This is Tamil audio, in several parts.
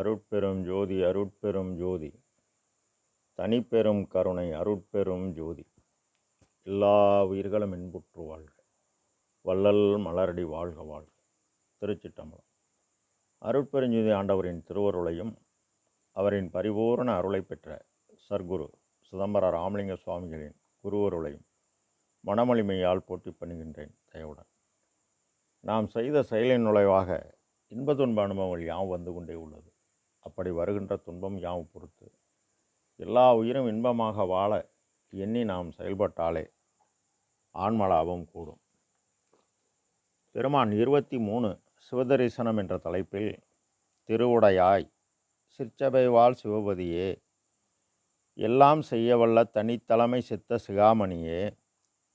அருட்பெரும் ஜோதி அருட்பெரும் ஜோதி. தனிப்பெரும் கருணை அருட்பெரும் ஜோதி. எல்லா உயிர்களும் இன்புற்று வாழ்க. வள்ளல் மலரடி வாழ்க வாழ்க. திருச்சிட்டம்பலம். அருட்பெருஞ்சோதி ஆண்டவரின் திருவருளையும் அவரின் பரிபூரண அருளை பெற்ற சர்க்குரு சிதம்பர ராமலிங்க சுவாமிகளின் குருவருளையும் மனமளிமையால் போட்டி பண்ணுகின்றேன் தயவுடன். நாம் செய்த செயலின் நுழைவாக இன்ப துன்ப அனுபவங்கள் யாவும் வந்து கொண்டே உள்ளது. அப்படி வருகின்ற துன்பம் யாம் பொறுத்து? எல்லா உயிரும் இன்பமாக வாழ எண்ணி நாம் செயல்பட்டாலே ஆன்மலாபம் கூடும். பெருமான் இருபத்தி மூணு சிவதரிசனம் என்ற தலைப்பில் திருவுடையாய் சிற்சபைவாள் சிவபதியே எல்லாம் செய்யவல்ல தனித்தலைமை சித்த சிகாமணியே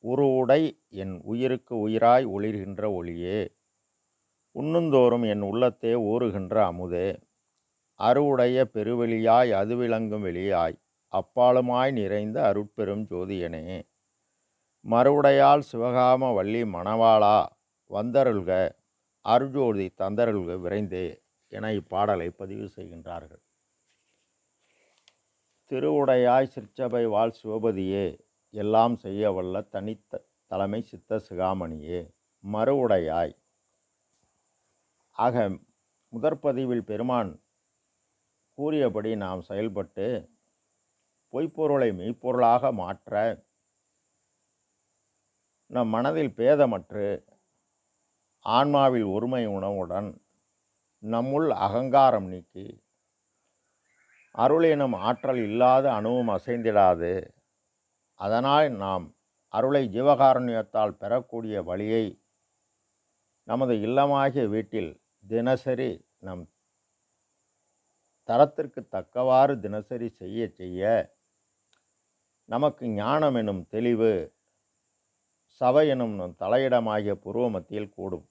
உரு உடை என் உயிருக்கு உயிராய் ஒளிர்கின்ற ஒளியே உண்ணுந்தோறும் என் உள்ளத்தே ஊறுகின்ற அமுதே அருவுடைய பெருவெளியாய் அது விளங்கும் வெளியாய் அப்பாலுமாய் நிறைந்த அருட்பெரும் ஜோதியனே. மறுவுடையால் சிவகாம வள்ளி மணவாளா வந்தருள்க அருஜோதி தந்தருள்க விரைந்தே என இப்பாடலை பதிவு செய்கின்றார்கள். திருவுடையாய் சிற்சபை வாழ் சிவபதியே எல்லாம் செய்ய வல்ல தனித்த தலைமை சித்த சிகாமணியே மறுவுடையாய். ஆக முதற்பதிவில் பெருமான் கூறியபடி நாம் செயல்பட்டு பொய்ப்பொருளை மெய்ப்பொருளாக மாற்ற நம் மனதில் பேதமற்று ஆன்மாவில் ஒருமை உணவுடன் நம்முள் அகங்காரம் நீக்கி அருள் எனும் ஆற்றல் இல்லாத அணுவும் அசைந்திடாது. அதனால் நாம் அருளை ஜீவகாருண்யத்தால் பெறக்கூடிய வழியை நமது இல்லமாகிய வீட்டில் தினசரி நம் தரத்திற்கு தக்கவாறு தினசரி செய்ய செய்ய நமக்கு ஞானம் எனும் தெளிவு சபை எனும் நம் தலையிடமாகிய புருவ மத்தியில் கூடும்.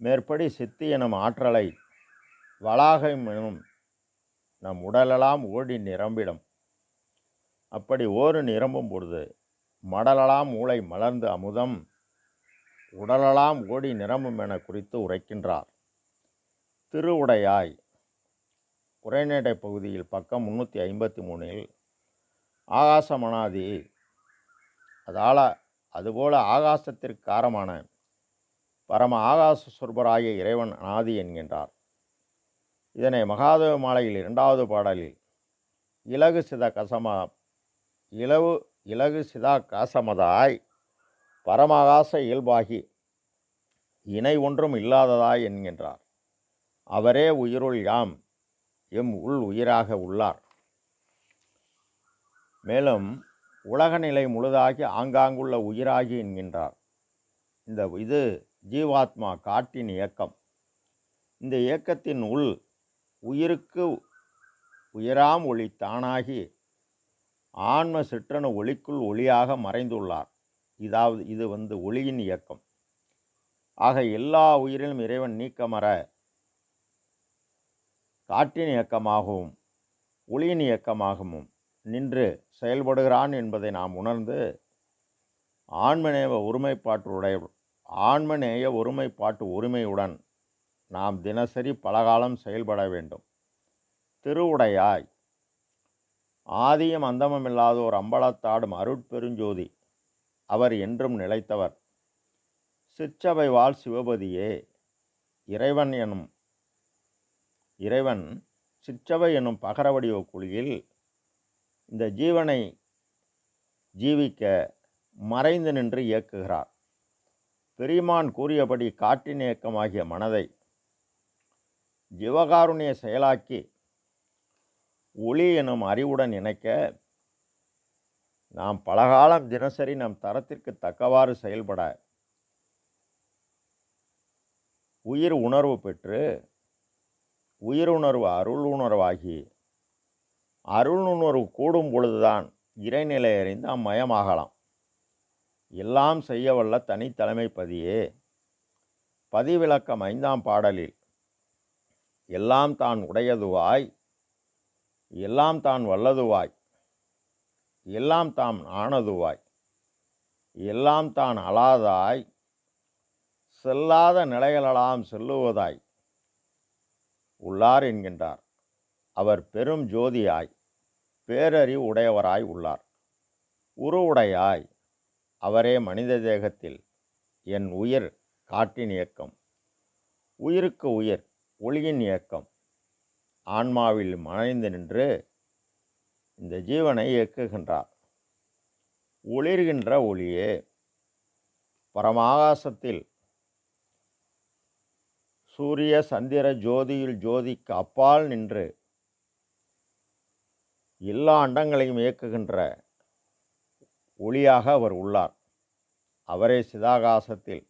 மேற்படி சித்தி எனும் ஆற்றலை வளாகம் எனும் நம் உடலெல்லாம் ஓடி நிரம்பிடும். அப்படி ஓரு நிரம்பும் பொழுது மடலெல்லாம் மூளை மலர்ந்து அமுதம் உடலெல்லாம் ஓடி நிரம்பும் என குறித்து உரைக்கின்றார். திருவுடையாய் உரைநடை பகுதியில் பக்கம் முன்னூற்றி ஐம்பத்தி மூணில் ஆகாசமனாதி. அதால அதுபோல ஆகாசத்திற்கு காரமான பரம ஆகாச சொற்பராகிய இறைவன் அனாதி என்கின்றார். இதனை மகாதேவ மாலையில் இரண்டாவது பாடலில் இலகு சித கசமா இலவு இலகு சிதா காசமதாய் பரமாகாச இயல்பாகி இணை ஒன்றும் இல்லாததாய் என்கின்றார். அவரே உயிருள் யாம் எம் உள் உயிராக உள்ளார். மேலும் உலக நிலை முழுதாகி ஆங்காங்குள்ள உயிராகி என்கின்றார். இந்த இது ஜீவாத்மா காட்டின் இயக்கம். இந்த இயக்கத்தின் உள் உயிருக்கு உயராம் ஒளி தானாகி ஆன்ம சிற்றணு ஒளிக்குள் ஒளியாக மறைந்துள்ளார். இதாவது இது வந்து ஒளியின் இயக்கம். ஆக எல்லா உயிரிலும் இறைவன் நீக்கமர காற்றின் இயக்கமாகவும் ஒளியின் இயக்கமாகவும் நின்று செயல்படுகிறான் என்பதை நாம் உணர்ந்து ஆன்மநேய ஒருமைப்பாட்டுடைய ஆன்மநேய ஒருமைப்பாட்டு உரிமையுடன் நாம் தினசரி பலகாலம் செயல்பட வேண்டும். திருவுடையாய். ஆதியும் அந்தமும் இல்லாத ஒரு அம்பலத்தாடும் அருட்பெருஞ்சோதி அவர் என்றும் நிலைத்தவர். சிற்றவை வாழ் சிவபதியே இறைவன் எனும் இறைவன் சிற்றவை எனும் பகரவடிவ குழியில் இந்த ஜீவனை ஜீவிக்க மறைந்து நின்று இயக்குகிறார். பெரியமான் கூறியபடி காட்டின் இயக்கமாகிய மனதை ஜீவகாருண்ய செயலாக்கி ஒளி எனும் அறிவுடன் இணைக்க நாம் பலகாலம் தினசரி நம் தரத்திற்கு தக்கவாறு செயல்பட உயிர் உணர்வு பெற்று உயிர் உணர்வு அருள் உணர்வாகி அருள் உணர்வு கூடும் பொழுதுதான் இறைநிலை அறிந்து அம்மயமாகலாம். எல்லாம் செய்யவல்ல தனித்தலைமை பதியே பதிவிளக்கம் ஐந்தாம் பாடலில் எல்லாம் தான் உடையதுவாய் எல்லாம் தான் வல்லதுவாய் எல்லாம் தாம் ஆனதுவாய் எல்லாம் தான் அலாதாய் செல்லாத நிலைகளெல்லாம் செல்லுவதாய் உள்ளார் என்கின்றார். அவர் பெரும் ஜோதியாய் பேரறிவு உடையவராய் உள்ளார். உருவுடையாய் அவரே மனித தேகத்தில் என் உயிர் காட்டின் இயக்கம். உயிருக்கு உயிர் ஒளியின் இயக்கம். ஆன்மாவில் மறைந்து நின்று இந்த ஜீவனை இயக்குகின்றார். ஒளிர்கின்ற ஒளியே பரமாகாசத்தில் சூரிய சந்திர ஜோதியில் ஜோதிக்கு அப்பால் நின்று எல்லா அண்டங்களையும் இயக்குகின்ற ஒளியாக அவர் உள்ளார். அவரே சிதாகாசத்தில்.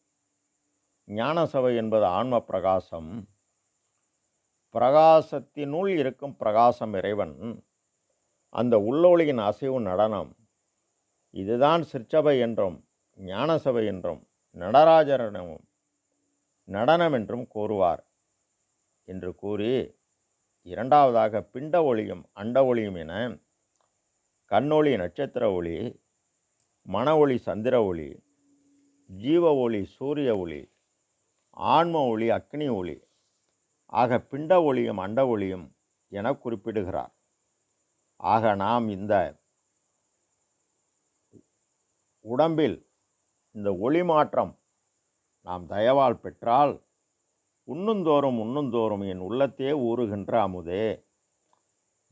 ஞானசபை என்பது ஆன்ம பிரகாசம். பிரகாசத்தினுள் இருக்கும் பிரகாசம் இறைவன். அந்த உள்ளொளியின் அசைவு நடனம். இதுதான் சிற்சபை என்றும் ஞானசபை என்றும் நடராஜரிடமும் நடனம் என்றும் கூறுவார். என்று கூறி இரண்டாவதாக பிண்ட ஒளியும் அண்ட ஒளியும் என கண்ணொளி நட்சத்திர ஒளி மன ஒளி சந்திர ஒளி ஜீவ ஒளி சூரிய ஒளி ஆன்ம ஒளி அக்னி ஒளி ஆக பிண்ட ஒளியும் அண்ட ஒளியும் என குறிப்பிடுகிறார். ஆக நாம் இந்த உடம்பில் இந்த ஒளி மாற்றம் நாம் தயவால் பெற்றால் உண்ணுந்தோறும் உண்ணுந்தோறும் என் உள்ளத்தே ஊறுகின்ற அமுதே.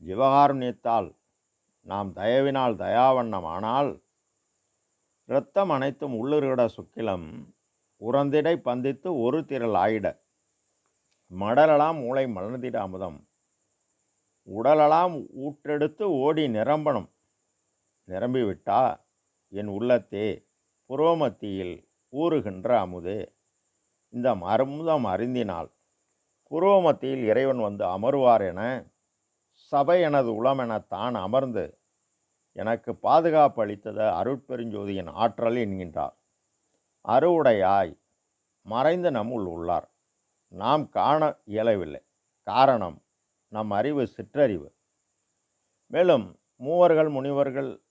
ஜிவகாருண்யத்தால் நாம் தயவினால் தயாவண்ணமானால் இரத்தம் அனைத்தும் உள்ளுருட சுக்கிலம் உறந்திடை பந்தித்து ஒரு திரள் ஆயிட. மடலலாம் மூளை மலர்ந்திட அமுதம். உடலெல்லாம் ஊற்றெடுத்து ஓடி நிரம்பணும். நிரம்பிவிட்டா என் உள்ளத்தே புரோமத்தியில் கூறுகின்ற அமுதே. இந்த மருந்தம் அறிந்தினால் புரோமத்தியில் இறைவன் வந்து அமருவார் என சபை எனது உளம் என தான் அமர்ந்து எனக்கு பாதுகாப்பு அளித்தத அருட்பெருஞ்சோதியின் ஆற்றல் என்கின்றார். அறுவுடையாய் மறைந்த நம்முள் உள்ளார். நாம் காண இயலவில்லை. காரணம் நம் அறிவு சிற்றறிவு. மேலும் மூவர்கள் முனிவர்கள்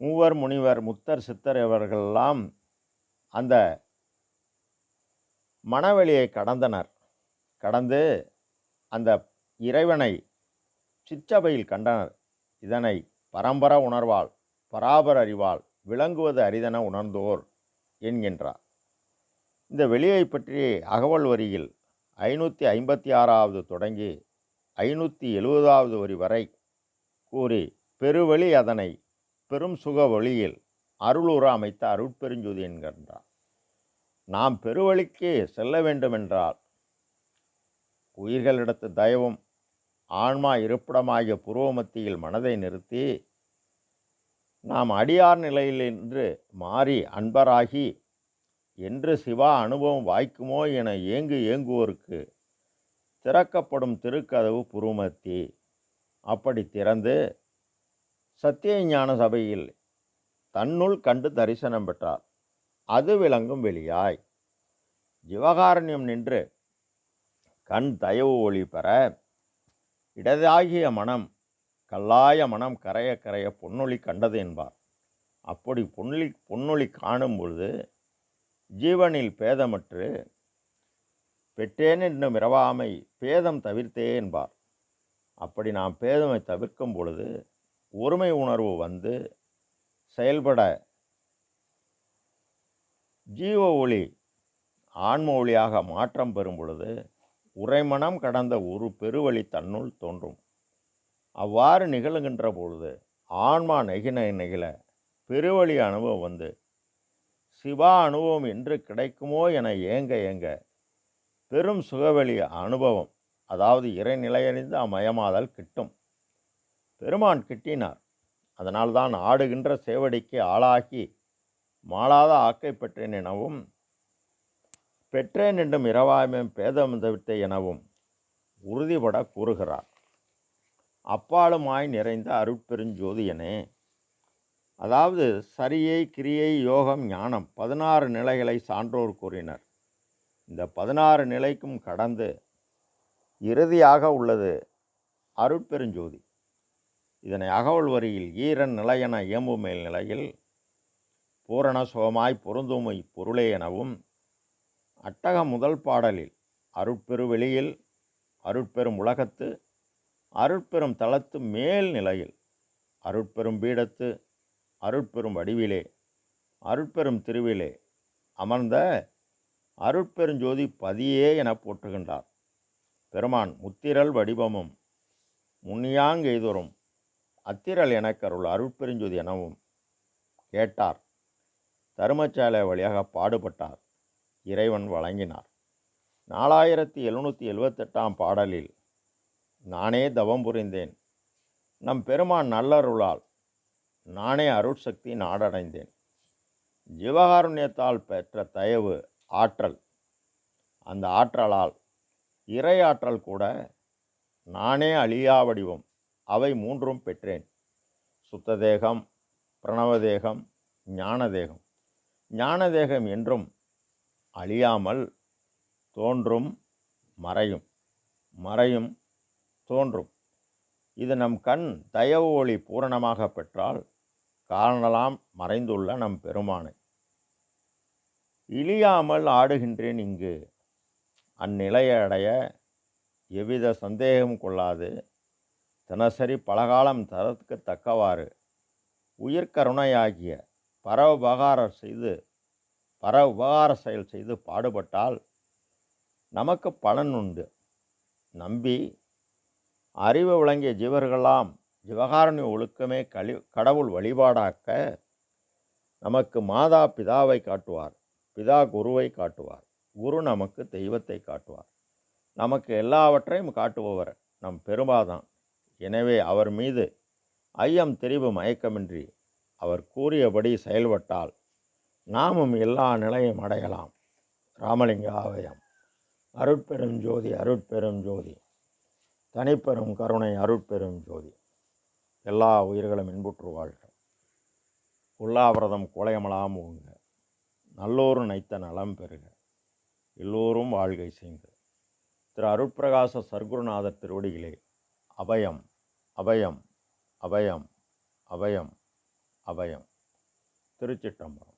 மூவர் முனிவர் முத்தர் சித்தர் இவர்களெல்லாம் அந்த மனவெளியை கடந்தனர். கடந்து அந்த இறைவனை சிற்றபையில் கண்டனர். இதனை பரம்பர உணர்வால் பராபர அறிவால் விளங்குவது அரிதென உணர்ந்தோர் என்கின்றார். இந்த வெளியை பற்றி அகவல் வரியில் ஐநூற்றி ஐம்பத்தி ஆறாவது தொடங்கி ஐநூற்றி எழுபதாவது வரி வரை கூறி பெருவெளி அதனை பெரும் சுக வழியில் அருளூரா அமைத்த அருட்பெருஞ்சோதி என்கின்றார் நாம் பெருவழிக்கு செல்ல வேண்டுமென்றால் உயிர்களிடத்து தயவும் ஆன்மா இருப்பிடமாகிய புருவமத்தியில் மனதை நிறுத்தி நாம் அடியார் நிலையிலின்று மாறி அன்பராகி என்று சிவா அனுபவம் வாய்க்குமோ என ஏங்கு ஏங்குவோருக்கு திறக்கப்படும் திருக்கதவு புருமத்தி. அப்படி திறந்து சத்திய ஞான சபையில் தன்னுள் கண்டு தரிசனம் பெற்றார். அது விளங்கும் வெளியாய். ஜிவகாரண்யம் நின்று கண் தயவு ஒளி பெற இடதாகிய மனம் கல்லாய மனம் கரைய கரைய பொன்னொழி கண்டது என்பார். அப்படி பொன்னொழி பொன்னொழி காணும் பொழுது ஜீவனில் பேதமற்று பெற்றேன் என்னும் இரவாமை பேதம் தவிர்த்தே என்பார். அப்படி நாம் பேதமை தவிர்க்கும் பொழுது ஒருமை உணர்வு வந்து செயல்பட ஜீவ ஒளி ஆன்ம ஒளியாக மாற்றம் பெறும் பொழுது உரைமனம் கடந்த ஒரு பெருவழி தன்னுள் தோன்றும். அவ்வாறு நிகழுகின்ற பொழுது ஆன்மா நெகிழ நெகிழ பெருவழி அனுபவம் வந்து சிவா அனுபவம் என்று கிடைக்குமோ என ஏங்க ஏங்க பெரும் சுகவெளி அனுபவம் அதாவது இறைநிலையறிந்து அமயமாதல் கிட்டும். பெருமான் கிட்டினார். அதனால்தான் ஆடுகின்ற சேவடிக்கு ஆளாகி மாளாத ஆக்கை பெற்றேன் எனவும் பெற்றேன் என்றும் இரவாய்மையும் பேதம் எனவும் உறுதிபட கூறுகிறார். அப்பாலுமாய் நிறைந்த அருட்பெருஞ்சோதியனே அதாவது சரியை கிரியை யோகம் ஞானம் பதினாறு நிலைகளை சான்றோர் கூறினர். இந்த பதினாறு நிலைக்கும் கடந்து இறுதியாக உள்ளது அருட்பெருஞ்சோதி. இதனை அகவல் வரியில் ஈரன் நிலையென இயம்புமேல் நிலையில் பூரண சுகமாய் பொருந்துமை பொருளே எனவும் அட்டக முதல் பாடலில் அருட்பெரு வெளியில் அருட்பெரும் உலகத்து அருட்பெரும் தளத்து மேல் நிலையில் அருட்பெரும் பீடத்து அருட்பெரும் வடிவிலே அருட்பெரும் திருவிலே அமர்ந்த அருட்பெருஞ்சோதி பதியே என போற்றுகின்றார். பெருமான் முத்திரல் வடிவமும் முன்னியாங்கெய்தோறும் அத்திரல் எனக்கருள் அருட்பெருஞ்சோதி எனவும் கேட்டார். தருமச்சாலை வழியாக பாடுபட்டார். இறைவன் வழங்கினார். நாலாயிரத்தி எழுநூற்றி எழுவத்தெட்டாம் பாடலில் நானே தவம் புரிந்தேன். நம் பெருமான் நல்லருளால் நானே அருட்சக்தி நாடடைந்தேன். ஜீவகாருண்யத்தால் பெற்ற தயவு ஆற்றல். அந்த ஆற்றலால் இறை ஆற்றல் கூட நானே அழியா வடிவம். அவை மூன்றும் பெற்றேன். சுத்த தேகம் பிரணவ தேகம் ஞானதேகம் என்றும் அழியாமல் தோன்றும் மறையும். மறையும் தோன்றும். இது நம் கண் தயவு ஒளி பூரணமாக பெற்றால் காரணலாம் மறைந்துள்ள நம் பெருமானை. இழியாமல் ஆடுகின்றேன் இங்கு. அந்நிலையை அடைய எவ்வித சந்தேகம் கொள்ளாது. தினசரி பலகாலம் தரத்துக்கு தக்கவாறு உயிர்கருணையாகிய பர உபகாரம் செய்து பர உபகார செயல் செய்து பாடுபட்டால் நமக்கு பலன் உண்டு. நம்பி அறிவு விளங்கிய ஜீவர்களாம் ஜீவகாரணி ஒழுக்கமே கழி கடவுள் வழிபாடாக்க நமக்கு மாதா பிதாவை காட்டுவார் பிதா குருவை காட்டுவார் குரு நமக்கு தெய்வத்தை காட்டுவார். நமக்கு எல்லாவற்றையும் காட்டுபவர் நம் பெருமாதான். எனவே அவர் மீது ஐயம் தெரிவு மயக்கமின்றி அவர் கூறியபடி செயல்பட்டால் நாமும் எல்லா நிலையும் அடையலாம். ராமலிங்க ஆலயம் அருட்பெரும் ஜோதி அருட்பெரும் ஜோதி. தனிப்பெரும் கருணை அருட்பெரும் ஜோதி. எல்லா உயிர்களும் இன்புற்று வாழ்க. உல்லாவிரதம் குலையமலாம் உங்க நல்லோரும் நைத்த நலம் பெறுக எல்லோரும் வாழ்கை செய்து திரு அருட்பிரகாச சர்க்குருநாதர் திருவடிகளே அபயம். அபயம் அபயம் அபயம் அபயம் திருச்சிட்டம்பரம்